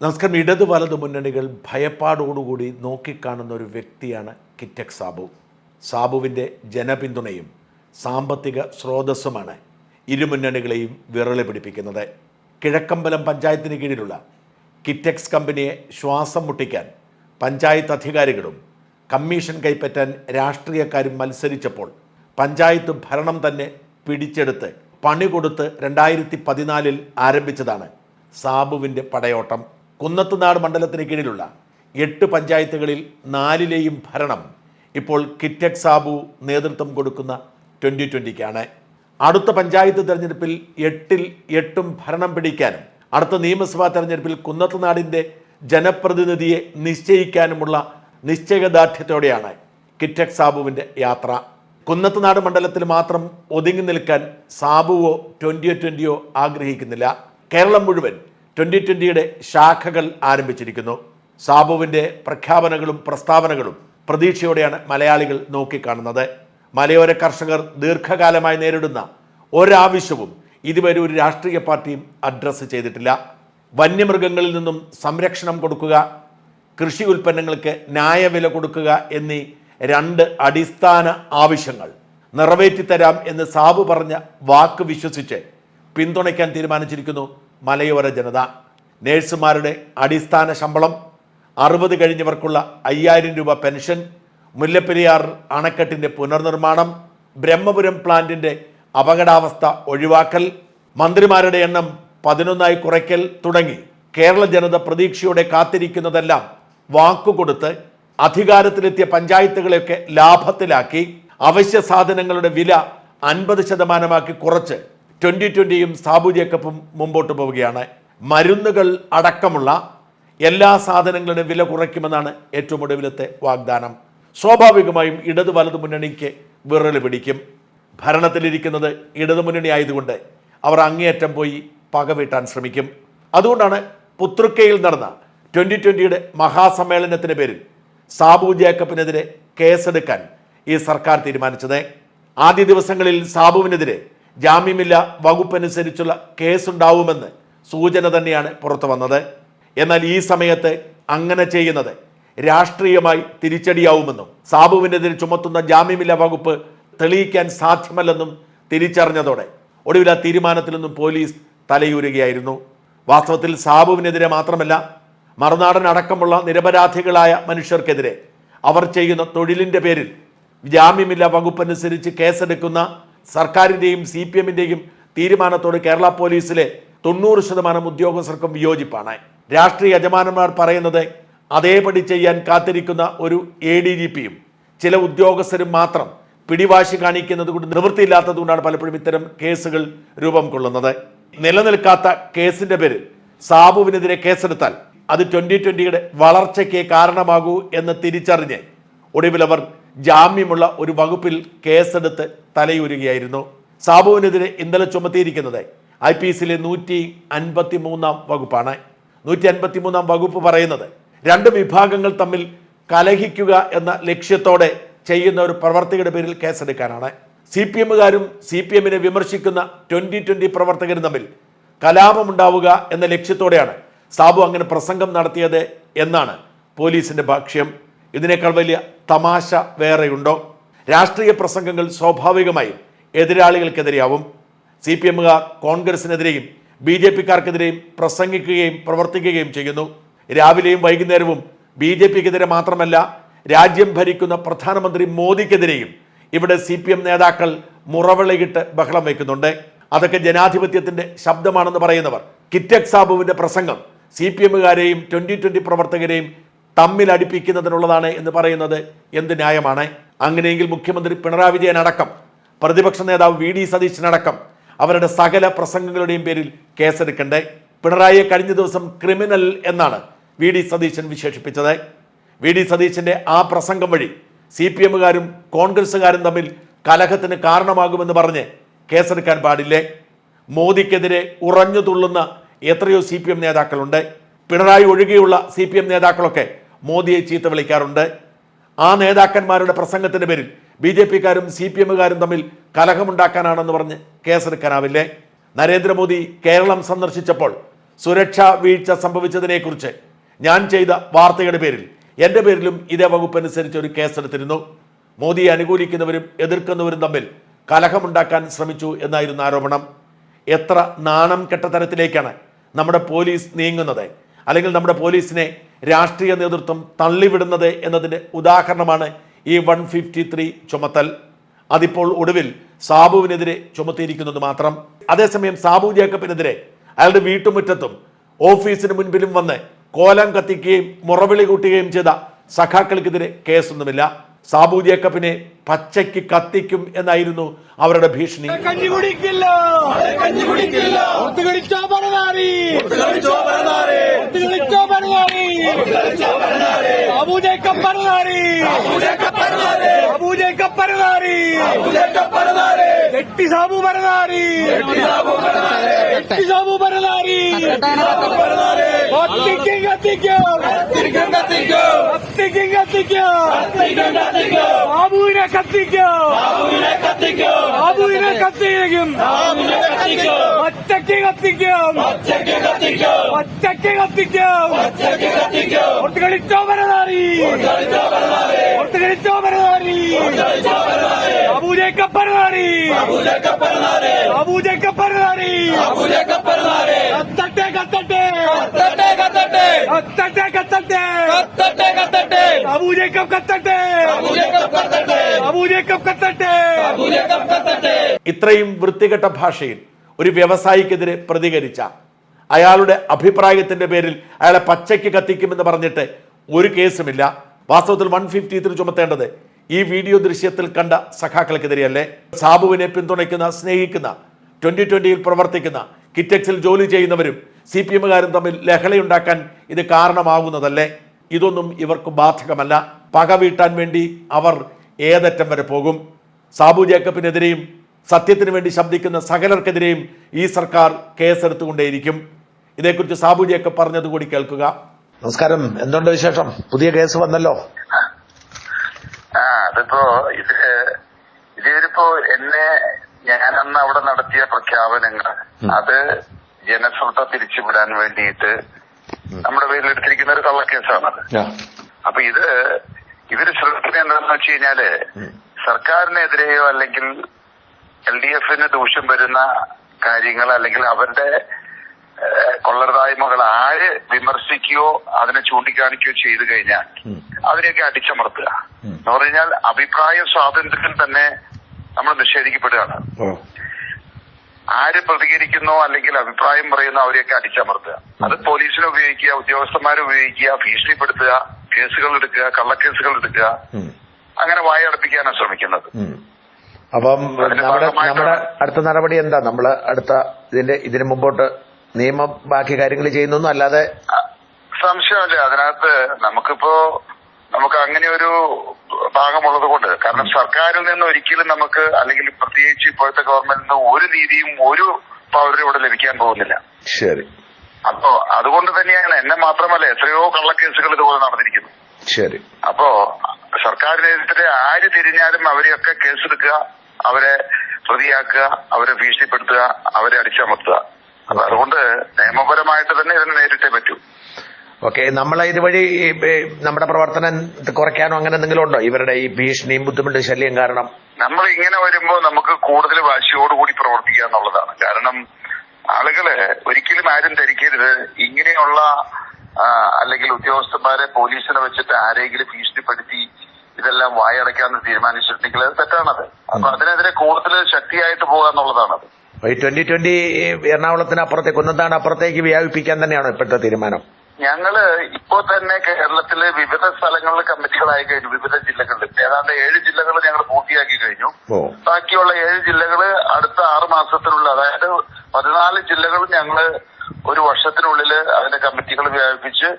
നമസ്കാരം. ഇടത് വലത് മുന്നണികൾ ഭയപ്പാടോടുകൂടി നോക്കിക്കാണുന്ന ഒരു വ്യക്തിയാണ് കിറ്റക് സാബു. സാബുവിന്റെ ജനപിന്തുണയും സാമ്പത്തിക സ്രോതസ്സുമാണ് ഇരുമുന്നണികളെയും വിറളി പിടിപ്പിക്കുന്നത്. കിഴക്കമ്പലം പഞ്ചായത്തിന് കീഴിലുള്ള കിറ്റക്സ് കമ്പനിയെ ശ്വാസം മുട്ടിക്കാൻ പഞ്ചായത്ത് അധികാരികളും കമ്മീഷൻ കൈപ്പറ്റാൻ രാഷ്ട്രീയക്കാരും മത്സരിച്ചപ്പോൾ പഞ്ചായത്ത് ഭരണം തന്നെ പിടിച്ചെടുത്ത് പണി കൊടുത്ത് രണ്ടായിരത്തി പതിനാലിൽ ആരംഭിച്ചതാണ് സാബുവിന്റെ പടയോട്ടം. കുന്നത്തുനാട് മണ്ഡലത്തിന് കീഴിലുള്ള എട്ട് പഞ്ചായത്തുകളിൽ നാലിലെയും ഭരണം ഇപ്പോൾ കിറ്റക് സാബു നേതൃത്വം കൊടുക്കുന്ന ട്വന്റി ട്വന്റിക്കാണ് അടുത്ത പഞ്ചായത്ത് തെരഞ്ഞെടുപ്പിൽ എട്ടിൽ എട്ടും ഭരണം പിടിക്കാനും അടുത്ത നിയമസഭാ തെരഞ്ഞെടുപ്പിൽ കുന്നത്തുനാടിന്റെ ജനപ്രതിനിധിയെ നിശ്ചയിക്കാനുമുള്ള നിശ്ചയദാർഢ്യത്തോടെയാണ് കിറ്റക് സാബുവിന്റെ യാത്ര. കുന്നത്തുനാട് മണ്ഡലത്തിൽ മാത്രം ഒതുങ്ങി നിൽക്കാൻ സാബുവോ ട്വന്റിയോ ട്വന്റിയോ ആഗ്രഹിക്കുന്നില്ല. കേരളം മുഴുവൻ ട്വന്റി ട്വന്റിയുടെ ശാഖകൾ ആരംഭിച്ചിരിക്കുന്നു. സാബുവിന്റെ പ്രഖ്യാപനങ്ങളും പ്രസ്താവനകളും പ്രതീക്ഷയോടെയാണ് മലയാളികൾ നോക്കിക്കാണുന്നത്. മലയോര കർഷകർ ദീർഘകാലമായി നേരിടുന്ന ഒരാവശ്യവും ഇതുവരെ ഒരു രാഷ്ട്രീയ പാർട്ടിയും അഡ്രസ്സ് ചെയ്തിട്ടില്ല. വന്യമൃഗങ്ങളിൽ നിന്നും സംരക്ഷണം കൊടുക്കുക കൃഷി ഉൽപ്പന്നങ്ങൾക്ക് ന്യായവില കൊടുക്കുക എന്നീ രണ്ട് അടിസ്ഥാന ആവശ്യങ്ങൾ നിറവേറ്റിത്തരാം എന്ന് സാബു പറഞ്ഞ വാക്ക് വിശ്വസിച്ച് പിന്തുണയ്ക്കാൻ തീരുമാനിച്ചിരിക്കുന്നു മലയോര ജനത. നേഴ്സുമാരുടെ അടിസ്ഥാന ശമ്പളം അറുപത് കഴിഞ്ഞവർക്കുള്ള അയ്യായിരം രൂപ പെൻഷൻ മുല്ലപ്പെരിയാർ അണക്കെട്ടിന്റെ പുനർനിർമ്മാണം ബ്രഹ്മപുരം പ്ലാന്റിന്റെ അപകടാവസ്ഥ ഒഴിവാക്കൽ മന്ത്രിമാരുടെ എണ്ണം പതിനൊന്നായി കുറയ്ക്കൽ തുടങ്ങി. കേരള ജനത പ്രതീക്ഷയോടെ കാത്തിരിക്കുന്നതെല്ലാം വാക്കുകൊടുത്ത് അധികാരത്തിലെത്തിയ പഞ്ചായത്തുകളെയൊക്കെ ലാഭത്തിലാക്കി അവശ്യ സാധനങ്ങളുടെ വില അൻപത് ശതമാനമാക്കി കുറച്ച്. ട്വന്റി ട്വന്റിയും സാബു ജേക്കബും മുമ്പോട്ട് പോവുകയാണ്. മരുന്നുകൾ അടക്കമുള്ള എല്ലാ സാധനങ്ങളുടെയും വില കുറയ്ക്കുമെന്നാണ് ഏറ്റവും ഒടുവിലത്തെ വാഗ്ദാനം. സ്വാഭാവികമായും ഇടതു വലതു മുന്നണിക്ക് വിറൽ പിടിക്കും. ഭരണത്തിലിരിക്കുന്നത് ഇടതു മുന്നണി ആയതുകൊണ്ട് അവർ അങ്ങേയറ്റം പോയി പകവീട്ടാൻ ശ്രമിക്കും. അതുകൊണ്ടാണ് പുത്രുക്കയിൽ നടന്ന ട്വന്റി ട്വന്റിയുടെ മഹാസമ്മേളനത്തിന് പേരിൽ സാബു ജേക്കബിനെതിരെ കേസെടുക്കാൻ ഈ സർക്കാർ തീരുമാനിച്ചത്. ആദ്യ ദിവസങ്ങളിൽ സാബുവിനെതിരെ ജാമ്യമില്ല വകുപ്പനുസരിച്ചുള്ള കേസുണ്ടാവുമെന്ന് സൂചന തന്നെയാണ് പുറത്തു വന്നത്. എന്നാൽ ഈ സമയത്ത് അങ്ങനെ ചെയ്യുന്നത് രാഷ്ട്രീയമായി തിരിച്ചടിയാവുമെന്നും സാബുവിനെതിരെ ചുമത്തുന്ന ജാമ്യമില്ല വകുപ്പ് തെളിയിക്കാൻ സാധ്യമല്ലെന്നും തിരിച്ചറിഞ്ഞതോടെ ഒടുവിൽ ആ തീരുമാനത്തിൽ നിന്നും പോലീസ് തലയൂരുകയായിരുന്നു. വാസ്തവത്തിൽ സാബുവിനെതിരെ മാത്രമല്ല മറുനാടൻ അടക്കമുള്ള നിരപരാധികളായ മനുഷ്യർക്കെതിരെ അവർ ചെയ്യുന്ന തൊഴിലിന്റെ പേരിൽ ജാമ്യമില്ല വകുപ്പനുസരിച്ച് കേസെടുക്കുന്ന സർക്കാരിന്റെയും സി പി എമ്മിന്റെയും തീരുമാനത്തോട് കേരള പോലീസിലെ തൊണ്ണൂറ് ശതമാനം ഉദ്യോഗസ്ഥർക്കും വിയോജിപ്പാണ്. രാഷ്ട്രീയ യജമാനന്മാർ പറയുന്നത് അതേപടി ചെയ്യാൻ കാത്തിരിക്കുന്ന ഒരു എ ഡി ജി പിയും ചില ഉദ്യോഗസ്ഥരും മാത്രം പിടിവാശി കാണിക്കുന്നത് കൊണ്ട് നിവൃത്തിയില്ലാത്തത് കൊണ്ടാണ് പലപ്പോഴും ഇത്തരം കേസുകൾ രൂപം കൊള്ളുന്നത്. നിലനിൽക്കാത്ത കേസിന്റെ പേരിൽ സാബുവിനെതിരെ കേസെടുത്താൽ അത് ട്വന്റി ട്വന്റിയുടെ വളർച്ചയ്ക്ക് കാരണമാകൂ എന്ന് തിരിച്ചറിഞ്ഞ് ഒടുവിൽ അവർ ജാമ്യമുള്ള ഒരു വകുപ്പിൽ കേസെടുത്ത് തലയൂരുകയായിരുന്നു. സാബുവിനെതിരെ ഇന്നലെ ചുമത്തിയിരിക്കുന്നത് ഐ പി എസിലെ നൂറ്റി അൻപത്തി മൂന്നാം വകുപ്പാണ്. നൂറ്റി അൻപത്തി മൂന്നാം വകുപ്പ് പറയുന്നത് രണ്ട് വിഭാഗങ്ങൾ തമ്മിൽ കലഹിക്കുക എന്ന ലക്ഷ്യത്തോടെ ചെയ്യുന്ന ഒരു പ്രവർത്തകരുടെ പേരിൽ കേസെടുക്കാനാണ്. സി പി എമ്മുകാരും സി പി എമ്മിനെ വിമർശിക്കുന്ന ട്വന്റി ട്വന്റി പ്രവർത്തകരും തമ്മിൽ കലാപമുണ്ടാവുക എന്ന ലക്ഷ്യത്തോടെയാണ് സാബു അങ്ങനെ പ്രസംഗം നടത്തിയത് എന്നാണ് പോലീസിന്റെ ഭാഷ്യം ഇതിനേക്കാൾ വലിയ തമാശ വേറെയുണ്ടോ? രാഷ്ട്രീയ പ്രസംഗങ്ങൾ സ്വാഭാവികമായും എതിരാളികൾക്കെതിരെയാവും. സി പി എമ്മുകാർ കോൺഗ്രസിനെതിരെയും ബി ജെ പിക്കാർക്കെതിരെയും പ്രസംഗിക്കുകയും പ്രവർത്തിക്കുകയും ചെയ്യുന്നു. രാവിലെയും വൈകുന്നേരവും ബി ജെ പിക്കെതിരെ മാത്രമല്ല രാജ്യം ഭരിക്കുന്ന പ്രധാനമന്ത്രി മോദിക്കെതിരെയും ഇവിടെ സി പി എം നേതാക്കൾ മുറവിളയിട്ട് ബഹളം വയ്ക്കുന്നുണ്ട്. അതൊക്കെ ജനാധിപത്യത്തിന്റെ ശബ്ദമാണെന്ന് പറയുന്നവർ. കിറ്റക് സാബുവിന്റെ പ്രസംഗം സി പി എമ്മുകാരെയും ട്വന്റി ട്വന്റി പ്രവർത്തകരെയും തമ്മിൽ അടുപ്പിക്കുന്നതിനുള്ളതാണ് എന്ന് പറയുന്നത് എന്ത് ന്യായമാണ്? അങ്ങനെയെങ്കിൽ മുഖ്യമന്ത്രി പിണറായി വിജയൻ അടക്കം പ്രതിപക്ഷ നേതാവ് വി ഡി സതീശനടക്കം അവരുടെ സകല പ്രസംഗങ്ങളുടെയും പേരിൽ കേസെടുക്കണ്ടേ പിണറായിയെ കഴിഞ്ഞ ദിവസം ക്രിമിനൽ എന്നാണ് വി ഡി സതീശൻ വിശേഷിപ്പിച്ചത്. വി ഡി സതീശന്റെ ആ പ്രസംഗം വഴി സി പി എമ്മുകാരും കോൺഗ്രസ്സുകാരും തമ്മിൽ കലഹത്തിന് കാരണമാകുമെന്ന് പറഞ്ഞ് കേസെടുക്കാൻ പാടില്ലേ? മോദിക്കെതിരെ ഉറഞ്ഞു തുള്ളുന്ന എത്രയോ സി പി എം നേതാക്കളുണ്ട്. പിണറായി ഒഴികെയുള്ള സി പി എം നേതാക്കളൊക്കെ മോദിയെ ചീത്ത വിളിക്കാറുണ്ട്. ആ നേതാക്കന്മാരുടെ പ്രസംഗത്തിന്റെ പേരിൽ ബി ജെ പിക്കാരും സി പി എമ്മുകാരും തമ്മിൽ കലഹമുണ്ടാക്കാനാണെന്ന് പറഞ്ഞ് കേസെടുക്കാനാവില്ലേ? നരേന്ദ്രമോദി കേരളം സന്ദർശിച്ചപ്പോൾ സുരക്ഷാ വീഴ്ച സംഭവിച്ചതിനെക്കുറിച്ച് ഞാൻ ചെയ്ത വാർത്തയുടെ പേരിൽ എന്റെ പേരിലും ഇതേ വകുപ്പ് അനുസരിച്ച് ഒരു കേസെടുത്തിരുന്നു. മോദിയെ അനുകൂലിക്കുന്നവരും എതിർക്കുന്നവരും തമ്മിൽ കലഹമുണ്ടാക്കാൻ ശ്രമിച്ചു എന്നായിരുന്നു ആരോപണം. എത്ര നാണം കെട്ട തരത്തിലേക്കാണ് നമ്മുടെ പോലീസ് നീങ്ങുന്നത്? അല്ലെങ്കിൽ നമ്മുടെ പോലീസിനെ രാഷ്ട്രീയ നേതൃത്വം തള്ളിവിടുന്നത് എന്നതിന്റെ ഉദാഹരണമാണ് ഈ വൺ ഫിഫ്റ്റി ത്രീ ചുമത്തൽ. അതിപ്പോൾ ഒടുവിൽ സാബുവിനെതിരെ ചുമത്തിയിരിക്കുന്നത് മാത്രം. അതേസമയം സാബു ജേക്കബിനെതിരെ അയാളുടെ വീട്ടുമുറ്റത്തും ഓഫീസിന് മുൻപിലും വന്ന് കോലം കത്തിക്കുകയും മുറവിളി കൂട്ടുകയും ചെയ്ത സഖാക്കൾക്കെതിരെ കേസൊന്നുമില്ല. സാബു ജേക്കബിനെ പച്ചയ്ക്ക് കത്തിക്കും എന്നായിരുന്നു അവരുടെ ഭീഷണി. കഞ്ഞി കുടിക്കില്ല. बाबूजे कप्परदारी बाबूजे कप्परदारी గట్టి సాబు పరదారి గట్టి సాబు పరదారి గట్టి గతిక్యం കത്തിക്കും കത്തിക്കോ. ബാബുവിനെ കത്തിക്കോ. ബാബുവിനെ കത്തിക്കും. ഒറ്റയ്ക്ക് കത്തിക്കും. ഒറ്റയ്ക്ക് കത്തിക്കും. ഒത്തുകളിച്ചോ മരതാറി ഒത്തുകളിച്ചോ മരതാറി കളിച്ചോ പരനാരെ അബൂജേക്ക പരനാറി അബുജക്ക പരനാരെ അബൂജേക്ക പരനാറി അബുജക്ക പരനാരെ കത്തട്ടെ കത്തട്ടെ. കത്തട്ടെ കത്തട്ടെ. കത്തട്ടെ കത്തട്ടെ. കത്തട്ടെ കത്തട്ടെ. കത്തട്ടെ. അബുജക്ക കത്തട്ടെ. കത്തട്ടെ. അബുജക്ക കത്തട്ടെ. ഇത്രയും വൃത്തികെട്ട ഭാഷയിൽ ഒരു വ്യവസായിക്കെതിരെ പ്രതികരിച്ച അയാളുടെ അഭിപ്രായത്തിന്റെ പേരിൽ അയാളെ പച്ചയ്ക്ക് കത്തിക്കുമെന്ന് പറഞ്ഞിട്ട് ഒരു കേസുമില്ല. വാസ്തവത്തിൽ വൺ ഫിഫ്റ്റി ത്രീ ചുമത്തേണ്ടത് ഈ വീഡിയോ ദൃശ്യത്തിൽ കണ്ട സഖാക്കൾക്കെതിരെയല്ലേ സാബുവിനെ പിന്തുണയ്ക്കുന്ന സ്നേഹിക്കുന്ന ട്വന്റി ട്വന്റിയിൽ പ്രവർത്തിക്കുന്ന കിറ്റക്സിൽ ജോലി ചെയ്യുന്നവരും സി പി എമ്മുകാരും തമ്മിൽ ലഹളയുണ്ടാക്കാൻ ഇത് കാരണമാകുന്നതല്ലേ? ഇതൊന്നും ഇവർക്ക് ബാധകമല്ല. പക വീട്ടാൻ വേണ്ടി അവർ ഏതറ്റം വരെ പോകും. സാബു ജേക്കബിനെതിരെയും സത്യത്തിന് വേണ്ടി ശബ്ദിക്കുന്ന സകലർക്കെതിരെയും ഈ സർക്കാർ കേസെടുത്തുകൊണ്ടേയിരിക്കും. ഇതേക്കുറിച്ച് സാബു ജേക്കബ് പറഞ്ഞത് കൂടി കേൾക്കുക. നമസ്കാരം. എന്തുണ്ട് വിശേഷം? പുതിയ കേസ് വന്നല്ലോ. അതിപ്പോ ഇത് ഇതിപ്പോ എന്നെ ഞാനന്ന് അവിടെ നടത്തിയ പ്രഖ്യാപനങ്ങൾ അത് ജനശ്രദ്ധ തിരിച്ചുവിടാൻ വേണ്ടിയിട്ട് നമ്മുടെ പേരിൽ എടുത്തിരിക്കുന്ന ഒരു കള്ളക്കേസാണത്. അപ്പൊ ഇത് ഇവർ ശ്രദ്ധിക്കുന്നത് എന്താണെന്ന് വെച്ച് കഴിഞ്ഞാൽ സർക്കാരിനെതിരെയോ അല്ലെങ്കിൽ എൽ ഡി എഫിന് ദൂഷ്യം വരുന്ന കാര്യങ്ങൾ അല്ലെങ്കിൽ അവരുടെ കൊള്ളരുതായ്മകൾ ആര് വിമർശിക്കുകയോ അതിനെ ചൂണ്ടിക്കാണിക്കുകയോ ചെയ്തു കഴിഞ്ഞാൽ അതിനെയൊക്കെ അടിച്ചമർത്തുക. എന്ന് പറഞ്ഞാൽ അഭിപ്രായ സ്വാതന്ത്ര്യം തന്നെ നമ്മൾ നിഷേധിക്കപ്പെടുകയാണ്. ആര് പ്രതികരിക്കുന്നോ അല്ലെങ്കിൽ അഭിപ്രായം പറയുന്നോ അവരെയൊക്കെ അടിച്ചമർത്തുക. അത് പോലീസിനെ ഉപയോഗിക്കുക ഉദ്യോഗസ്ഥന്മാരെ ഉപയോഗിക്കുക ഭീഷണിപ്പെടുത്തുക കേസുകൾ എടുക്കുക കള്ളക്കേസുകൾ എടുക്കുക. അങ്ങനെ വായടപ്പിക്കാനാണ് ശ്രമിക്കുന്നത്. അപ്പം നമ്മുടെ അടുത്ത നടപടി എന്താ? നമ്മൾ അടുത്ത ഇതിന്റെ ഇതിന് മുമ്പോട്ട് നിയമം ബാക്കി കാര്യങ്ങൾ ചെയ്യുന്നൊന്നും അല്ലാതെ സംശയമല്ലേ അതിനകത്ത് നമുക്കിപ്പോ നമുക്ക് അങ്ങനെ ഒരു ഭാഗമുള്ളത് കൊണ്ട് കാരണം സർക്കാരിൽ നിന്ന് ഒരിക്കലും നമുക്ക് അല്ലെങ്കിൽ പ്രത്യേകിച്ച് ഇപ്പോഴത്തെ ഗവൺമെന്റിൽ നിന്ന് ഒരു നീതിയും ഒരു പൗരനും ഇവിടെ ലഭിക്കാൻ പോകുന്നില്ല. ശരി. അപ്പോ അതുകൊണ്ട് തന്നെയാണ് എന്നെ മാത്രമല്ല എത്രയോ കള്ളക്കേസുകൾ ഇതുപോലെ നടന്നിരിക്കുന്നു. ശരി. അപ്പോ സർക്കാരിനെതിരെ ആര് തിരിഞ്ഞാലും അവരെയൊക്കെ കേസെടുക്കുക അവരെ പ്രതിയാക്കുക അവരെ ഭീഷണിപ്പെടുത്തുക അവരെ അടിച്ചമർത്തുക. അപ്പൊ അതുകൊണ്ട് നിയമപരമായിട്ട് തന്നെ ഇതിനെ നേരിട്ടേ പറ്റൂ. ഓക്കെ നമ്മൾ ഇതുവഴി നമ്മുടെ പ്രവർത്തനം കുറയ്ക്കാനോ അങ്ങനെ എന്തെങ്കിലും ഉണ്ടോ? ഇവരുടെ ഈ ഭീഷണിയും ബുദ്ധിമുട്ട് ശല്യം കാരണം. നമ്മൾ ഇങ്ങനെ വരുമ്പോൾ നമുക്ക് കൂടുതൽ വാശിയോടുകൂടി പ്രവർത്തിക്കുക എന്നുള്ളതാണ്. കാരണം ആളുകൾ ഒരിക്കലും ആരും ധരിക്കരുത്. ഇങ്ങനെയുള്ള അല്ലെങ്കിൽ ഉദ്യോഗസ്ഥന്മാരെ പോലീസിനെ വെച്ചിട്ട് ആരെങ്കിലും ഭീഷണിപ്പെടുത്തി ഇതെല്ലാം വായടക്കാമെന്ന് തീരുമാനിച്ചിട്ടുണ്ടെങ്കിൽ അത് തെറ്റാണത്. അപ്പൊ അതിനെതിരെ കൂടുതൽ ശക്തിയായിട്ട് പോകുക എന്നുള്ളതാണത് ഈ ട്വന്റി ട്വന്റി എറണാകുളത്തിന് അപ്പുറത്തേക്ക് കുന്നത്താണ് അപ്പുറത്തേക്ക് വ്യാപിപ്പിക്കാൻ തന്നെയാണ് ഇപ്പോഴത്തെ തീരുമാനം? ഞങ്ങൾ ഇപ്പോ തന്നെ കേരളത്തിലെ വിവിധ സ്ഥലങ്ങളിൽ കമ്മിറ്റികളായി കഴിഞ്ഞു വിവിധ ജില്ലകളിൽ ഏതാണ്ട് ഏഴ് ജില്ലകൾ ഞങ്ങൾ പൂർത്തിയാക്കി കഴിഞ്ഞു. ബാക്കിയുള്ള ഏഴ് ജില്ലകൾ അടുത്ത ആറ് മാസത്തിനുള്ളിൽ അതായത് പതിനാല് ജില്ലകൾ ഞങ്ങൾ ഒരു വർഷത്തിനുള്ളിൽ അതിന്റെ കമ്മിറ്റികൾ വ്യാപിപ്പിച്ച്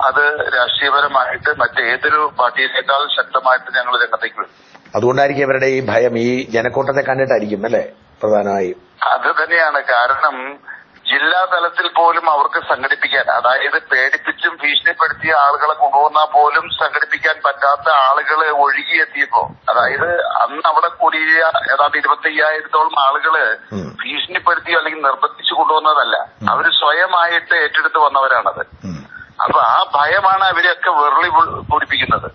അത് രാഷ്ട്രീയപരമായിട്ട് മറ്റേതൊരു പാർട്ടിയിലേക്കാൾ ശക്തമായിട്ട് ഞങ്ങൾ രംഗത്തേക്ക് വരും. അതുകൊണ്ടായിരിക്കും ഇവരുടെ ഈ ഭയം ഈ ജനക്കൂട്ടത്തെ കണ്ടിട്ടായിരിക്കും അല്ലേ? പ്രധാനമായും. അത് തന്നെയാണ്. കാരണം ജില്ലാ തലത്തിൽ പോലും അവർക്ക് സംഘടിപ്പിക്കാൻ അതായത് പേടിപ്പിച്ചും ഭീഷണിപ്പെടുത്തിയ ആളുകളെ കൊണ്ടുവന്നാൽ പോലും സംഘടിപ്പിക്കാൻ പറ്റാത്ത ആളുകൾ ഒഴുകിയെത്തിയപ്പോ അതായത് അന്ന് അവിടെ കൂടിയ ഏതാണ്ട് ഇരുപത്തി അയ്യായിരത്തോളം ആളുകൾ. ഭീഷണിപ്പെടുത്തിയോ അല്ലെങ്കിൽ നിർബന്ധിച്ചു കൊണ്ടുവന്നതല്ല. അവർ സ്വയമായിട്ട് ഏറ്റെടുത്ത് വന്നവരാണത്. അപ്പൊ ആ ഭയമാണ് അവരെയൊക്കെ വെറുളി പൊടിപ്പിക്കുന്നത്.